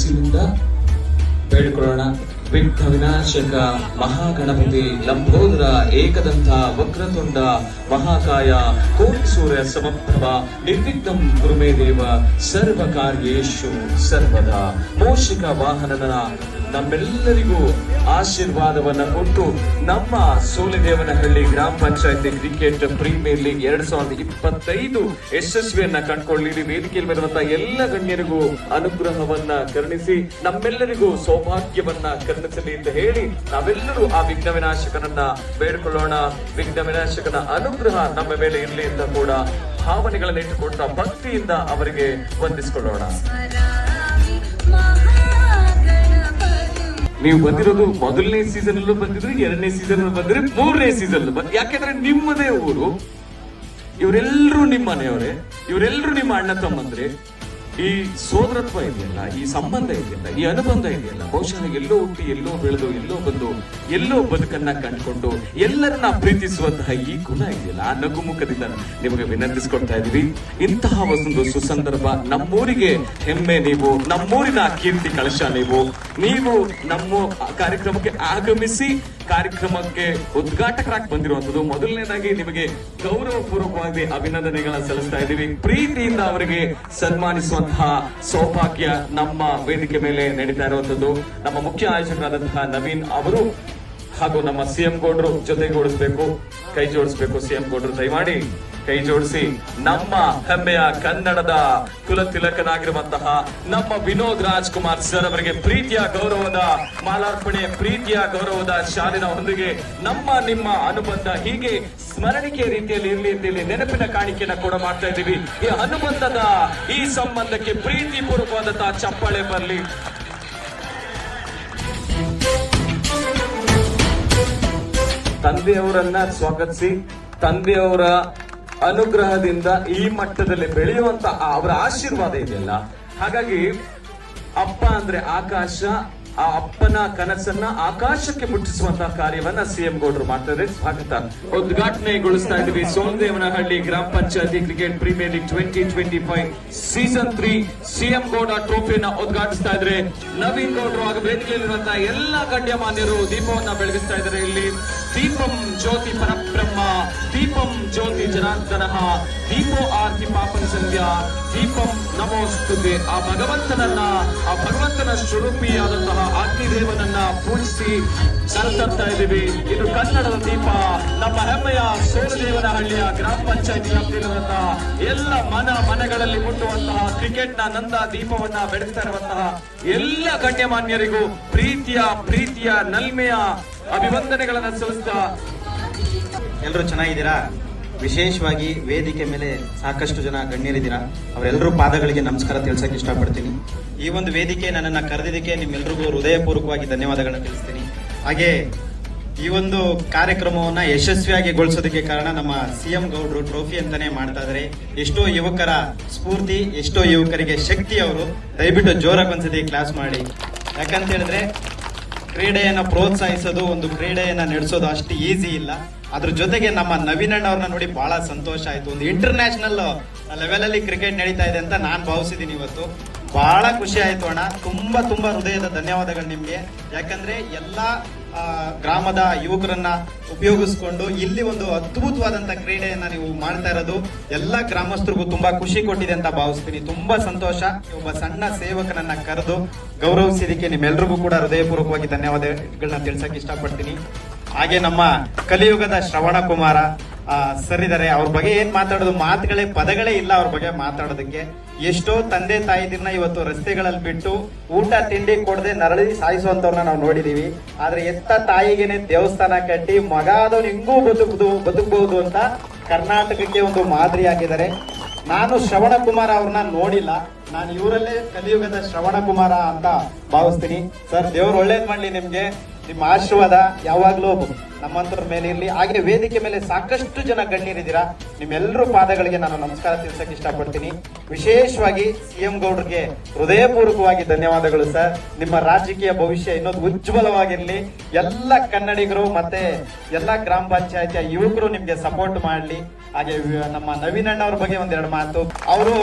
ಮನಸ್ಸಿನಿಂದ ಬೇಡಿಕೊಳ್ಳೋಣ. ವಿಘ್ನ ವಿನಾಶಕ ಮಹಾಗಣಪತಿ ಲಂಬೋದರ ಏಕದಂತ ವಕ್ರತುಂಡ ಮಹಾಕಾಯ, ಕೋಟಿ ಸೂರ್ಯ ಸಮಪ್ರಭ, ನಿರ್ವಿಘ್ನಂ ಗುರುಮೇ ದೇವ ಸರ್ವ ಕಾರ್ಯೇಶು ಸರ್ವದಾ. ಮೋಷಿಕ ವಾಹನನ ನಮ್ಮೆಲ್ಲರಿಗೂ ಆಶೀರ್ವಾದವನ್ನ ಕೊಟ್ಟು ನಮ್ಮ ಸೋಲಿದೇವನಹಳ್ಳಿ ಗ್ರಾಮ ಪಂಚಾಯತಿ ಕ್ರಿಕೆಟ್ ಪ್ರೀಮಿಯರ್ ಲೀಗ್ ಎರಡ್ ಸಾವಿರದ ಇಪ್ಪತ್ತೈದು ಯಶಸ್ವಿಯನ್ನ ಕಂಡುಕೊಳ್ಳಿರಿ ವೇದಿಕೆಯಲ್ಲಿ ಬರುವಂತಹ ಎಲ್ಲ ಗಣ್ಯರಿಗೂ ಅನುಗ್ರಹವನ್ನ ಕರುಣಿಸಿ, ನಮ್ಮೆಲ್ಲರಿಗೂ ಸೌಭಾಗ್ಯವನ್ನ ಕರುಣಿಸಲಿ ಅಂತ ಹೇಳಿ ನಾವೆಲ್ಲರೂ ಆ ವಿಘ್ನ ವಿನಾಶಕನನ್ನ ಬೇಡ್ಕೊಳ್ಳೋಣ. ವಿಘ್ನ ವಿನಾಶಕನ ಅನುಗ್ರಹ ನಮ್ಮ ಮೇಲೆ ಇರಲಿ ಅಂತ ಕೂಡ ಭಾವನೆಗಳನ್ನ ಇಟ್ಟುಕೊಂಡ ಭಕ್ತಿಯಿಂದ ಅವರಿಗೆ ವಂದಿಸಿಕೊಳ್ಳೋಣ. ನೀವು ಬಂದಿರೋದು ಮೊದಲನೇ ಸೀಸನ್ ಅಲ್ಲೂ ಬಂದಿದ್ರು, ಎರಡನೇ ಸೀಸನ್ ಬಂದಿರಿ ಮೂರನೇ ಸೀಸನ್ ಯಾಕೆಂದ್ರೆ ನಿಮ್ಮದೇ ಊರು ಇವರೆಲ್ಲರೂ ನಿಮ್ಮ ಮನೆಯವರೇ ಇವರೆಲ್ಲರೂ ನಿಮ್ಮ ಅಣ್ಣ ತಮ್ಮಂದ್ರೆ. ಈ ಸೋದರತ್ವ ಇದೆಯಲ್ಲ ಈ ಸಂಬಂಧ ಇದೆಯಲ್ಲ ಈ ಅನುಬಂಧ ಇದೆಯಲ್ಲ ಬಹುಶಃ ಎಲ್ಲೋ ಹುಟ್ಟಿ, ಎಲ್ಲೋ ಬೆಳೆದು, ಎಲ್ಲೋ ಬಂದು, ಎಲ್ಲೋ ಬದುಕನ್ನ ಕಂಡುಕೊಂಡು ಎಲ್ಲರನ್ನ ಪ್ರೀತಿಸುವಂತಹ ಈ ಗುಣ ಇದೆಯಲ್ಲ, ಆ ನಗುಮುಖದಿಂದ ನಿಮಗೆ ವಿನಂತಿಸ್ಕೊಡ್ತಾ ಇದೀವಿ ಇಂತಹ ಒಂದು ಸುಸಂದರ್ಭ ನಮ್ಮೂರಿಗೆ ಹೆಮ್ಮೆ ನೀವು, ನಮ್ಮೂರಿನ ಕೀರ್ತಿ ಕಳಶ ನೀವು. ನೀವು ನಮ್ಮ ಕಾರ್ಯಕ್ರಮಕ್ಕೆ ಆಗಮಿಸಿ ಕಾರ್ಯಕ್ರಮಕ್ಕೆ ಉದ್ಘಾಟಕರಾಗಿ ಬಂದಿರುವಂತದ್ದು ಮೊದಲನೇದಾಗಿ ನಿಮಗೆ ಗೌರವ ಪೂರ್ವಕವಾಗಿ ಅಭಿನಂದನೆಗಳನ್ನ ಸಲ್ಲಿಸ್ತಾ ಇದ್ದೀವಿ. ಪ್ರೀತಿಯಿಂದ ಅವರಿಗೆ ಸನ್ಮಾನಿಸುವಂತಹ ಸೌಭಾಗ್ಯ ನಮ್ಮ ವೇದಿಕೆ ಮೇಲೆ ನಡೀತಾ ಇರುವಂತದ್ದು ನಮ್ಮ ಮುಖ್ಯ ಆಯೋಜಕರಾದಂತಹ ನವೀನ್ ಅವರು ಹಾಗೂ ನಮ್ಮ ಸಿಎಂ ಗೌಡ್ರು ಜೊತೆಗೂಡಿಸ್ಬೇಕು, ಕೈ ಜೋಡಿಸ್ಬೇಕು ಸಿಎಂ ಗೌಡರು. ದಯಮಾಡಿ ಕೈ ಜೋಡಿಸಿ. ನಮ್ಮ ಹೆಮ್ಮೆಯ ಕನ್ನಡದ ಕುಲ ತಿಲಕನಾಗಿರುವಂತಹ ನಮ್ಮ ವಿನೋದ್ ರಾಜ್ಕುಮಾರ್ ಸರ್ ಅವರಿಗೆ ಪ್ರೀತಿಯ ಗೌರವದ, ಮಾಲಾರ್ಪಣೆ ಪ್ರೀತಿಯ ಗೌರವದ ಶಾಲಿನ ಹೊಂದಿಗೆ ನಮ್ಮ ನಿಮ್ಮ ಅನುಬಂಧ ಹೀಗೆ ಸ್ಮರಣಿಕೆ ರೀತಿಯಲ್ಲಿ ಇರಲಿ ಅಂತ ಹೇಳಿ ನೆನಪಿನ ಕಾಣಿಕೆಯನ್ನ ಕೂಡ ಮಾಡ್ತಾ ಇದ್ದೀವಿ. ಈ ಅನುಬಂಧದ ಈ ಸಂಬಂಧಕ್ಕೆ ಪ್ರೀತಿ ಪೂರ್ವಕವಾದಂತಹ ಚಪ್ಪಾಳೆ ಬರಲಿ. ತಂದೆಯವರನ್ನ ಸ್ವಾಗತಿಸಿ, ತಂದೆಯವರ ಅನುಗ್ರಹದಿಂದ ಈ ಮಟ್ಟದಲ್ಲಿ ಬೆಳೆಯುವಂತ ಅವರ ಆಶೀರ್ವಾದ ಇದೆಯಲ್ಲ? ಹಾಗಾಗಿ ಅಪ್ಪ ಅಂದ್ರೆ ಆಕಾಶ, ಆ ಅಪ್ಪನ ಕನಸನ್ನ ಆಕಾಶಕ್ಕೆ ಮುಟ್ಟಿಸುವಂತಹ ಕಾರ್ಯವನ್ನ ಸಿಎಂ ಗೌಡ್ರು ಮಾಡ್ತಾರೆ ಸ್ವಾಗತ. ಉದ್ಘಾಟನೆಗೊಳಿಸ್ತಾ ಇದ್ದೀವಿ. ಸೋಮದೇವನಹಳ್ಳಿ ಗ್ರಾಮ ಪಂಚಾಯತಿ cricket premier league twenty twenty five season three CM Gowda ಟ್ರೋಫಿಯನ್ನ ಉದ್ಘಾಟಿಸ್ತಾ ಇದ್ರೆ ನವೀನ್ ಗೌಡ್ರು ಹಾಗೂ ವೇದಿಕೆಯಲ್ಲಿರುವಂತಹ ಎಲ್ಲ ಗಣ್ಯಮಾನ್ಯರು ದೀಪವನ್ನ ಬೆಳಗಿಸ್ತಾ ಇದ್ದಾರೆ. ಇಲ್ಲಿ ದೀಪಂ ಜ್ಯೋತಿ ಪರಬ್ರಹ್ಮ ದೀಪಂ ಜ್ಯೋತಿ ಜನಾರ್ದನ. ದೀಪೋ ಆರ್ತಿ ಪಾಪನ ಸಂಧ್ಯಾ. ದೀಪಂ ನಮೋಸ್ತುತೆ. ಆ ಭಗವಂತನನ್ನ, ಆ ಭಗವಂತನ ಸ್ವರೂಪಿಯಾದಂತಹ ಅಗ್ನಿದೇವನನ್ನ ಪೂಜಿಸಿ ಕರೆತರ್ತಾ ಇದ್ದೀವಿ. ಇದು ಕನ್ನಡದ ದೀಪ. ನಮ್ಮ ಹೆಮ್ಮೆಯ ಸೋಲದೇವನಹಳ್ಳಿಯ ಗ್ರಾಮ ಪಂಚಾಯತಿ ವ್ಯಾಪ್ತಿಯಿರುವಂತಹ ಎಲ್ಲ ಮನ ಮನೆಗಳಲ್ಲಿ ಮುಟ್ಟುವಂತಹ ಕ್ರಿಕೆಟ್ನ ನಂದ ದೀಪವನ್ನ ಬೆಳಗ್ತಾ ಇರುವಂತಹ ಎಲ್ಲ ಗಣ್ಯಮಾನ್ಯರಿಗೂ ಪ್ರೀತಿಯ ಪ್ರೀತಿಯ, ನಲ್ಮೆಯ ಅಭಿವಂದನೆಗಳನ್ನ ಸಲ್ಲಿಸ್ತಾ ಎಲ್ಲರೂ ಚೆನ್ನಾಗಿದ್ದೀರಾ? ವಿಶೇಷವಾಗಿ ವೇದಿಕೆ ಮೇಲೆ ಸಾಕಷ್ಟು ಜನ ಗಣ್ಯರಿದ್ದೀರಾ? ಅವರೆಲ್ಲರೂ ಪಾದಗಳಿಗೆ ನಮಸ್ಕಾರ ತಿಳಿಸಕ್ಕೆ ಇಷ್ಟಪಡ್ತೀನಿ. ಈ ಒಂದು ವೇದಿಕೆ ನನ್ನನ್ನು ಕರೆದಿದ್ದಕ್ಕೆ ನಿಮ್ಮೆಲ್ರಿಗೂ ಹೃದಯಪೂರ್ವಕವಾಗಿ ಧನ್ಯವಾದಗಳನ್ನು ತಿಳಿಸ್ತೀನಿ. ಹಾಗೆ ಈ ಒಂದು ಕಾರ್ಯಕ್ರಮವನ್ನ ಯಶಸ್ವಿಯಾಗಿ ಗೊಳಿಸೋದಕ್ಕೆ ಕಾರಣ ನಮ್ಮ ಸಿಎಂ ಗೌಡ್ರು ಟ್ರೋಫಿ ಅಂತಾನೆ ಮಾಡ್ತಾ ಇದ್ದಾರೆ ಎಷ್ಟೋ ಯುವಕರ ಸ್ಫೂರ್ತಿ, ಎಷ್ಟೋ ಯುವಕರಿಗೆ ಶಕ್ತಿ ಅವರು ದಯವಿಟ್ಟು ಜೋರಾಗಿ ಒಂದ್ಸತಿ ಕ್ಲಾಸ್ ಮಾಡಿ. ಯಾಕಂತ ಹೇಳಿದ್ರೆ ಕ್ರೀಡೆಯನ್ನ ಪ್ರೋತ್ಸಾಹಿಸೋದು, ಒಂದು ಕ್ರೀಡೆಯನ್ನು ನಡೆಸೋದು ಅಷ್ಟು ಈಸಿ ಇಲ್ಲ. ಅದ್ರ ಜೊತೆಗೆ ನಮ್ಮ ನವೀನ್ ಅಣ್ಣ ಅವ್ರನ್ನ ನೋಡಿ ಬಹಳ ಸಂತೋಷ ಆಯಿತು. ಒಂದು ಇಂಟರ್ನ್ಯಾಷನಲ್ ಲೆವೆಲಲ್ಲಿ ಕ್ರಿಕೆಟ್ ನಡೀತಾ ಇದೆ ಅಂತ ನಾನು ಭಾವಿಸಿದ್ದೀನಿ ಇವತ್ತು. ಬಹಳ ಖುಷಿ ಆಯ್ತು ಅಣ್ಣ. ತುಂಬಾ ತುಂಬಾ ಹೃದಯದ ಧನ್ಯವಾದಗಳು ನಿಮ್ಗೆ. ಯಾಕಂದ್ರೆ ಎಲ್ಲಾ ಗ್ರಾಮದ ಯುವಕರನ್ನ ಉಪಯೋಗಿಸ್ಕೊಂಡು ಇಲ್ಲಿ ಒಂದು ಅದ್ಭುತವಾದಂತ ಕ್ರೀಡೆಯನ್ನ ನೀವು ಮಾಡ್ತಾ ಇರೋದು ಎಲ್ಲ ಗ್ರಾಮಸ್ಥರಿಗೂ ತುಂಬಾ ಖುಷಿ ಕೊಟ್ಟಿದೆ ಅಂತ ಭಾವಿಸ್ತೀನಿ. ತುಂಬಾ ಸಂತೋಷ. ಒಬ್ಬ ಸಣ್ಣ ಸೇವಕನನ್ನ ಕರೆದು ಗೌರವಿಸಿದಕ್ಕೆ ನಿಮ್ಮೆಲ್ರಿಗೂ ಕೂಡ ಹೃದಯಪೂರ್ವಕವಾಗಿ ಧನ್ಯವಾದಗಳನ್ನ ತಿಳ್ಸಕ್ ಇಷ್ಟಪಡ್ತೀನಿ. ಹಾಗೆ ನಮ್ಮ ಕಲಿಯುಗದ ಶ್ರವಣ ಕುಮಾರ ಸರಿದಾರೆ ಅವ್ರ ಬಗ್ಗೆ ಏನ್ ಮಾತಾಡೋದು ಮಾತುಗಳೇ ಪದಗಳೇ ಇಲ್ಲ ಅವ್ರ ಬಗ್ಗೆ ಮಾತಾಡೋದಕ್ಕೆ. ಎಷ್ಟೋ ತಂದೆ ತಾಯಿದಿರ್ನ ಇವತ್ತು ರಸ್ತೆಗಳಲ್ಲಿ ಬಿಟ್ಟು ಊಟ, ತಿಂಡಿ ಕೊಡದೆ ನರಳಿ ಸಾಯಿಸುವಂತವ್ರನ್ನ ನಾವು ನೋಡಿದೀವಿ. ಆದ್ರೆ ಎತ್ತ ತಾಯಿಗೆನೆ ದೇವಸ್ಥಾನ ಕಟ್ಟಿ ಮಗ ಆದವನು ಹಿಂಗೂ ಬದುಕುದು ಬದುಕಬಹುದು ಅಂತ ಕರ್ನಾಟಕಕ್ಕೆ ಒಂದು ಮಾದರಿ ಆಗಿದ್ದಾರೆ. ನಾನು ಶ್ರವಣ ಕುಮಾರ್ ಅವ್ರನ್ನ ನೋಡಿಲ್ಲ. ನಾನು ಇವರಲ್ಲೇ ಕಲಿಯುಗದ ಶ್ರವಣ ಕುಮಾರ ಅಂತ ಭಾವಿಸ್ತೀನಿ. ಸರ್, ದೇವ್ರು ಒಳ್ಳೇದ್ ಮಾಡ್ಲಿ ನಿಮ್ಗೆ. ನಿಮ್ಮ ಆಶೀರ್ವಾದ ಯಾವಾಗಲೂ ನಮ್ಮಂತರ ಮೇಲೆ ಇರಲಿ. ಹಾಗೆ ವೇದಿಕೆ ಮೇಲೆ ಸಾಕಷ್ಟು ಜನ ಗಣ್ಯರಿದ್ದೀರಾ, ನಿಮ್ಮೆಲ್ಲರೂ ಪಾದಗಳಿಗೆ ನಾನು ನಮಸ್ಕಾರ ತಿಳಿಸಕ್ ಇಷ್ಟಪಡ್ತೀನಿ. ವಿಶೇಷವಾಗಿ ಸಿಎಂ ಗೌಡ್ರಿಗೆ ಹೃದಯಪೂರ್ವಕವಾಗಿ ಧನ್ಯವಾದಗಳು, ಸರ್. ನಿಮ್ಮ ರಾಜಕೀಯ ಭವಿಷ್ಯ ಇನ್ನೊಂದು ಉಜ್ವಲವಾಗಿರಲಿ. ಎಲ್ಲ ಕನ್ನಡಿಗರು ಮತ್ತೆ ಎಲ್ಲ ಗ್ರಾಮ ಪಂಚಾಯತಿಯ ಯುವಕರು ನಿಮ್ಗೆ ಸಪೋರ್ಟ್ ಮಾಡಲಿ. ಹಾಗೆ, ನಮ್ಮ ನವೀನ್ ಅಣ್ಣ ಅವ್ರ ಬಗ್ಗೆ ಒಂದೆರಡು ಮಾತು. ಅವರು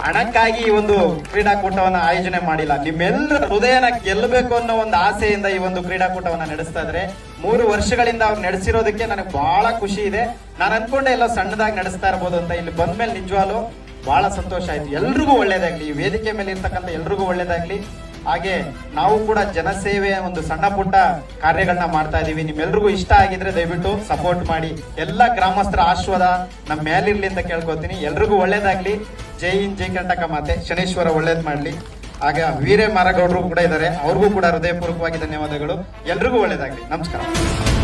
ಹಣಕ್ಕಾಗಿ ಈ ಒಂದು ಕ್ರೀಡಾಕೂಟವನ್ನ ಆಯೋಜನೆ ಮಾಡಿಲ್ಲ. ನಿಮ್ಮೆಲ್ಲರ ಹೃದಯನ ಗೆಲ್ಲಬೇಕು ಅನ್ನೋ ಒಂದು ಆಸೆಯಿಂದ ಈ ಒಂದು ಕ್ರೀಡಾಕೂಟವನ್ನ ನಡೆಸ್ತಾ ಇದ್ರೆ, ಮೂರು ವರ್ಷಗಳಿಂದ ಅವ್ರು ನಡೆಸಿರೋದಕ್ಕೆ ನನಗೆ ಬಹಳ ಖುಷಿ ಇದೆ. ನಾನು ಅನ್ಕೊಂಡೆ ಎಲ್ಲ ಸಣ್ಣದಾಗಿ ನಡೆಸ್ತಾ ಇರ್ಬೋದು ಅಂತ. ಇಲ್ಲಿ ಬಂದ್ಮೇಲೆ ನಿಜವಾಗ್ಲು ಬಹಳ ಸಂತೋಷ ಆಯ್ತು. ಎಲ್ರಿಗೂ ಒಳ್ಳೇದಾಗ್ಲಿ. ಈ ವೇದಿಕೆ ಮೇಲೆ ಇರ್ತಕ್ಕಂಥ ಎಲ್ರಿಗೂ ಒಳ್ಳೇದಾಗ್ಲಿ. ಹಾಗೆ ನಾವು ಕೂಡ ಜನಸೇವೆಯ ಒಂದು ಸಣ್ಣ ಪುಟ್ಟ ಕಾರ್ಯಗಳನ್ನ ಮಾಡ್ತಾ ಇದೀವಿ. ನಿಮ್ಮೆಲ್ರಿಗೂ ಇಷ್ಟ ಆಗಿದ್ರೆ ದಯವಿಟ್ಟು ಸಪೋರ್ಟ್ ಮಾಡಿ. ಎಲ್ಲ ಗ್ರಾಮಸ್ಥರ ಆಶ್ವಾದ ನಮ್ಮ ಮೇಲಿರ್ಲಿ ಅಂತ ಕೇಳ್ಕೊತೀನಿ. ಎಲ್ರಿಗೂ ಒಳ್ಳೇದಾಗ್ಲಿ. ಜೈ ಇನ್ ಜೈ ಕರ್ನಾಟಕ ಮಾತೆ. ಶನೇಶ್ವರ ಒಳ್ಳೇದು ಮಾಡ್ಲಿ. ಹಾಗೆ ವೀರೇ ಮಾರಗೌಡರು ಕೂಡ ಇದ್ದಾರೆ. ಅವ್ರಿಗೂ ಕೂಡ ಹೃದಯಪೂರ್ವಕವಾಗಿ ಧನ್ಯವಾದಗಳು. ಎಲ್ರಿಗೂ ಒಳ್ಳೇದಾಗ್ಲಿ. ನಮಸ್ಕಾರ.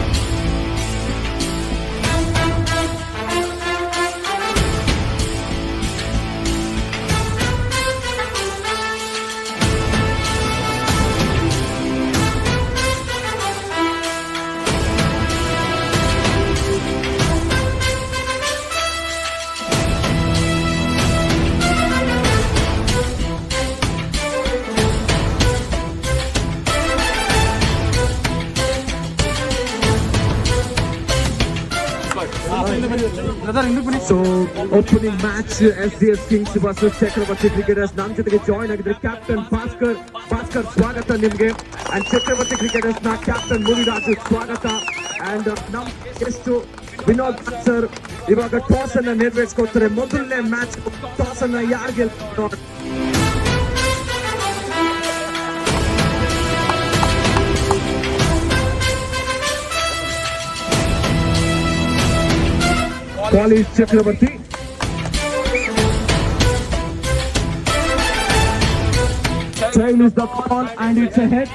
So opening match S D S kings versus Chakravarthi cricketers ನಮ್ಮ ಜೊತೆಗೆ ಜಾಯ್ನ್ ಆಗಿದ್ರೆ ಕ್ಯಾಪ್ಟನ್ ಭಾಸ್ಕರ್ ಭಾಸ್ಕರ್ ಸ್ವಾಗತ ನಿಮ್ಗೆ ಅಂಡ್ ಚಕ್ರವರ್ತಿ ಕ್ರಿಕೆಟರ್ಸ್ನ ಕ್ಯಾಪ್ಟನ್ ಮುನಿರಾಜು ಸ್ವಾಗತ ಅಂಡ್ ನಮ್ ಎಷ್ಟು ವಿನೋದ್ ಸರ್ ಇವಾಗ ಟಾಸ್ ಅನ್ನ ನೆರವೇರಿಸ್ಕೊಡ್ತಾರೆ ಮೊದಲನೇ ಮ್ಯಾಚ್ ಟಾಸ್ ಅನ್ನ ಯಾರು ಗೆಲ್ತಾರೆ College Chakravarthi Trail is the call and it's a hit.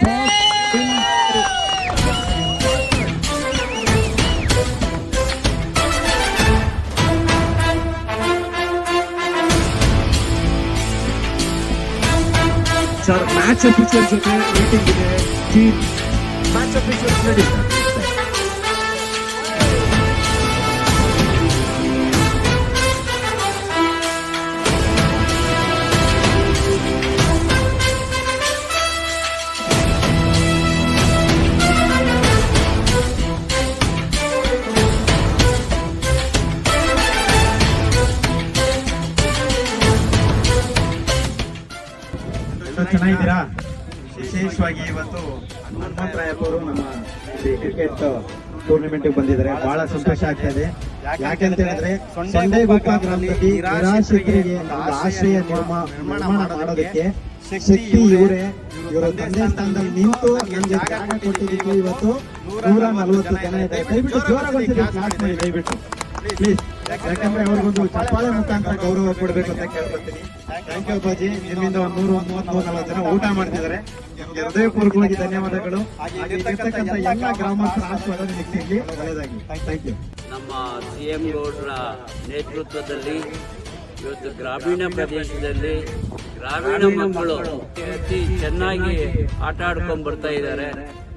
Toss in. Sir match official ಜೊತೆ ಮೀಟಿಂಗ್ ಇದೆ ಟೀಮ್ ಮ್ಯಾಚ್ ಅಫಿಷಿಯಲ್ಸ್ ನಡೀತಾರೆ ಚೆನ್ನಾಗಿದ್ದೀರಾ? ವಿಶೇಷವಾಗಿ ಇವತ್ತು ಹನುಮಂತ ರಾಯಪ್ಪವರು ನಮ್ಮ ಕ್ರಿಕೆಟ್ ಟೂರ್ನಮೆಂಟ್ ಬಂದಿದ್ದಾರೆ. ಬಹಳ ಸಂತೋಷ ಆಗ್ತಾ ಇದೆ. ಯಾಕೆಂತ ಹೇಳಿದ್ರೆ ಸಂಡೇ ಗೋಪಾಲ ಗ್ರಾಮದಲ್ಲಿ ನಿರಾಶ್ರಿತರಿಗೆ ಆಶ್ರಯ ನಿರ್ಮಾ ನಿರ್ಮಾಣ ಮಾಡೋದಕ್ಕೆ ಶಕ್ತಿ ಇವರೇ ಇವರ ತಂದೆ ಸ್ಥಾನದಲ್ಲಿ ನಿಂತು ನಮ್ಗೆ ಜಾಗ ಕೊಟ್ಟಿದ್ದಕ್ಕೆ ಇವತ್ತು ನೂರ ನಲವತ್ತು ಜನ ಇದೆ ದಯವಿಟ್ಟು ಜೋರಾಗಿ ಕ್ಲಾಸ್ ಮಾಡಿ ದಯವಿಟ್ಟು. ಪ್ಲೀಸ್ ಯಾಕಂದ್ರೆ ಅವ್ರಿಗೊಂದು ಚಪ್ಪಾಳೆ ಮುಖಾಂತರ ಗೌರವ ಕೊಡ್ಬೇಕು ಅಂತ ಕೇಳ್ಕೊತೀನಿ ಥ್ಯಾಂಕ್ ಯು ಅಪ್ಪಾಜಿ. ನಿಮ್ಮಿಂದ ಒಂದ್ ನೂರು ನಲವತ್ತು ಜನ ಊಟ ಮಾಡ್ತಿದ್ದಾರೆ. ಹೃದಯಪೂರ್ವಕವಾಗಿ ಧನ್ಯವಾದಗಳು. ಇರ್ತಕ್ಕಂಥ ಎಲ್ಲ ಗ್ರಾಮಸ್ಥರ ಆಶೀರ್ವಾದ ನಿಮಗೆ ಸಿಗ್ಲಿ. ಒಳ್ಳೆಯದಾಗಿ ಥ್ಯಾಂಕ್ ಯು ನಮ್ಮ ಸಿ ಎಂ ಗೌಡ್ರ ನೇತೃತ್ವದಲ್ಲಿ ಇವತ್ತು ಗ್ರಾಮೀಣ ಪ್ರದೇಶದಲ್ಲಿ ಗ್ರಾಮೀಣ ಮಕ್ಕಳು ಅತಿ ಚೆನ್ನಾಗಿ ಆಟ ಆಡ್ಕೊಂಡ್ ಬರ್ತಾ ಇದ್ದಾರೆ.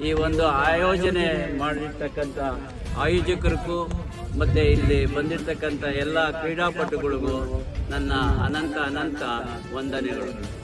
ಈ ಒಂದು ಆಯೋಜನೆ ಮಾಡಿರ್ತಕ್ಕಂಥ ಆಯೋಜಕರಿಗೂ ಮತ್ತೆ ಇಲ್ಲಿ ಬಂದಿರತಕ್ಕಂಥ ಎಲ್ಲ ಕ್ರೀಡಾಪಟುಗಳಿಗೂ ನನ್ನ ಅನಂತ ಅನಂತ ವಂದನೆಗಳು.